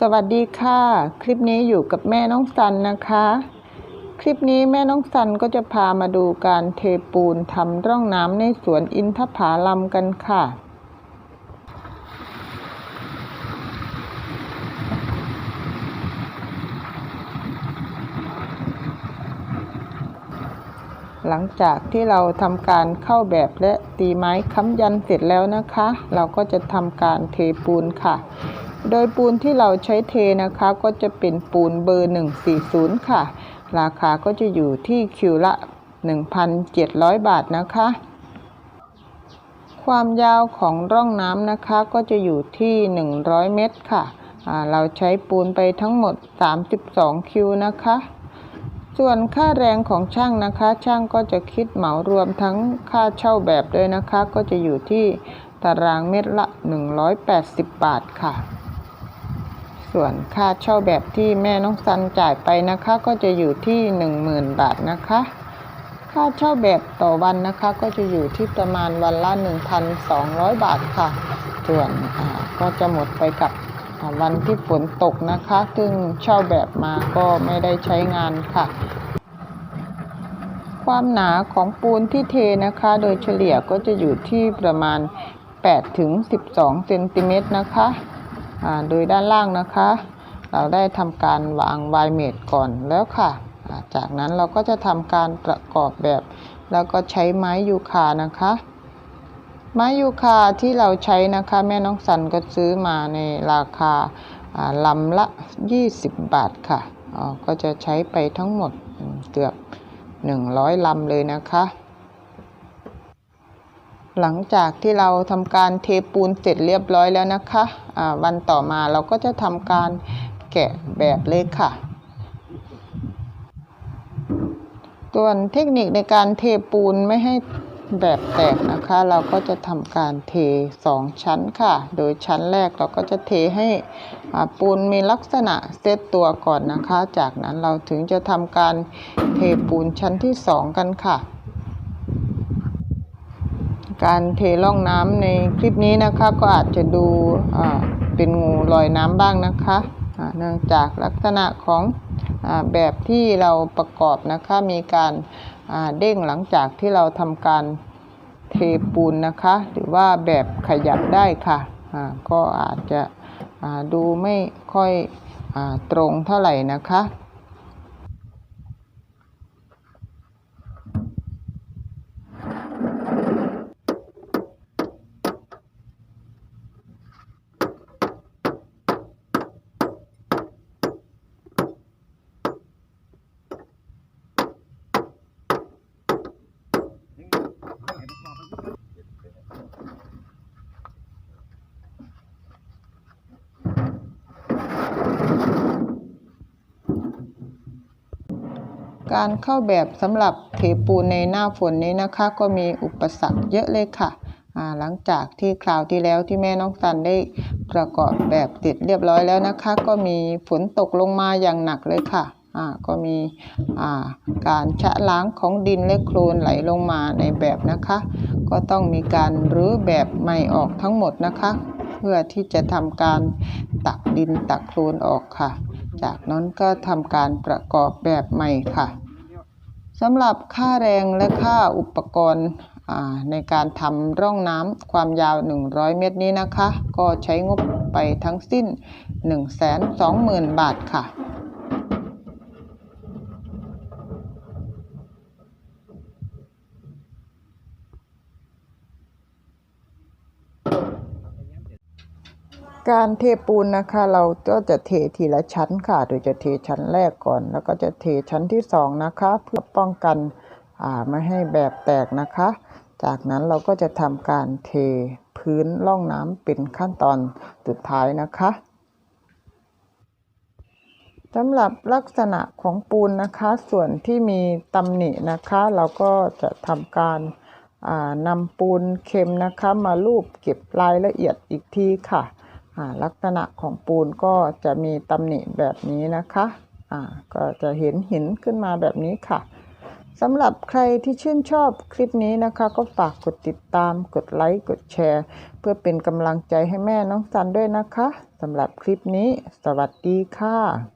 สวัสดีค่ะ คลิปนี้อยู่กับแม่น้องสันนะคะ คลิปนี้แม่น้องสันก็จะพามาดูการเทปูนทำร่องน้ำในสวนอินทผาลัมกันค่ะ หลังจากที่เราทำการเข้าแบบและตีไม้ค้ำยันเสร็จแล้วนะคะ เราก็จะทำการเทปูนค่ะ โดยปูนที่เราใช้เทนะคะก็จะเป็นปูนเบอร์ 140 ค่ะ ราคาก็จะอยู่ที่คิวละ 1,700 บาทนะคะ ความยาวของร่องน้ำนะคะก็จะอยู่ที่ 100 เมตรค่ะ เราใช้ปูนไปทั้งหมด 32 คิวนะคะส่วนค่าแรงของช่างนะคะ ช่างก็จะคิดเหมารวมทั้งค่าเช่าแบบด้วยนะคะ ก็จะอยู่ที่ตารางเมตรละ 180 บาทค่ะ ส่วนค่าเช่าแบบที่แม่น้องซันจ่ายไปนะคะ ก็จะอยู่ที่ 10,000 บาทนะคะ ค่าเช่าแบบต่อวันนะคะก็จะอยู่ที่ประมาณวันละ 1,200 บาทค่ะ ส่วนก็จะหมดไปกับวันที่ฝนตกนะคะ ซึ่งเช่าแบบมาก็ไม่ได้ใช้งานค่ะ ความหนาของปูนที่เทนะคะ โดยเฉลี่ยก็จะอยู่ที่ประมาณ8ถึง12เซนติเมตรนะคะ โดยด้านล่างนะคะ เราได้ทำการวางไวเมดก่อนแล้วค่ะ จากนั้นเราก็จะทำการประกอบแบบ แล้วก็ใช้ไม้ยูคานะคะ ไม้ยูคาที่เราใช้นะคะ แม่น้องสันก็ซื้อมาในราคาลำละ 20 บาทค่ะก็จะใช้ไปทั้งหมดเกือบ 100ลำเลยนะคะ หลังจากที่เราทำการเทปูนเสร็จเรียบร้อยแล้วนะคะอ่าวันต่อมาเราก็จะทำการแกะแบบเลยค่ะส่วนเทคนิคในการเทปูนไม่ให้แบบแตกนะคะ เราก็จะทำการเทสองชั้นค่ะ โดยชั้นแรกเราก็จะเทให้ปูนมีลักษณะเซตตัวก่อนนะคะ จากนั้นเราถึงจะทำการเทปูนชั้นที่สองกันค่ะ การเทร่องน้ำในคลิปนี้นะคะก็อาจจะดูเป็นงูลอยน้ำบ้างนะคะเนื่องจากลักษณะของอแบบที่เราประกอบนะคะมีการเด้งหลังจากที่เราทำการเทปูนนะคะ หรือว่าแบบขยับได้ค่ะก็อาจจะดูไม่ค่อยอตรงเท่าไหร่นะคะ การเข้าแบบสำหรับเทปูนในหน้าฝนนี้นะคะ ก็มีอุปสรรคเยอะเลยค่ะหลังจากที่คราวที่แล้วที่แม่น้องสันได้ประกอบแบบเสร็จเรียบร้อยแล้วนะคะ ก็มีฝนตกลงมาอย่างหนักเลยค่ะก็มีการชะล้างของดินและโคลนไหลลงมาในแบบนะคะ ก็ต้องมีการรื้อแบบใหม่ออกทั้งหมดนะคะ เพื่อที่จะทำการตักดินตักโคลนออกค่ะ จากนั้นก็ทำการประกอบแบบใหม่ค่ะสำหรับค่าแรงและค่าอุปกรณ์ในการทำร่องน้ำความยาว 100 เมตรนี้นะคะ ก็ใช้งบไปทั้งสิ้น 120,000 บาทค่ะ การเทปูนนะคะ เราก็จะเททีละชั้นค่ะ โดยจะเทชั้นแรกก่อน แล้วก็จะเทชั้นที่สองนะคะ เพื่อป้องกันไม่ให้แบบแตกนะคะ จากนั้นเราก็จะทำการเทพื้นร่องน้ำเป็นขั้นตอนสุดท้ายนะคะสำหรับลักษณะของปูนนะคะ ส่วนที่มีตำหนินะคะ เราก็จะทำการนำปูนเค็มนะคะ มาลูบเก็บรายละเอียดอีกทีค่ะ ลักษณะของปูนก็จะมีตำหนิแบบนี้นะคะะก็จะเห็นหินขึ้นมาแบบนี้ค่ะสำหรับใครที่ชื่นชอบคลิปนี้นะคะ ก็ฝากกดติดตาม กดไลค์ กดแชร์ เพื่อเป็นกำลังใจให้แม่น้องซันด้วยนะคะสำหรับคลิปนี้ สวัสดีค่ะ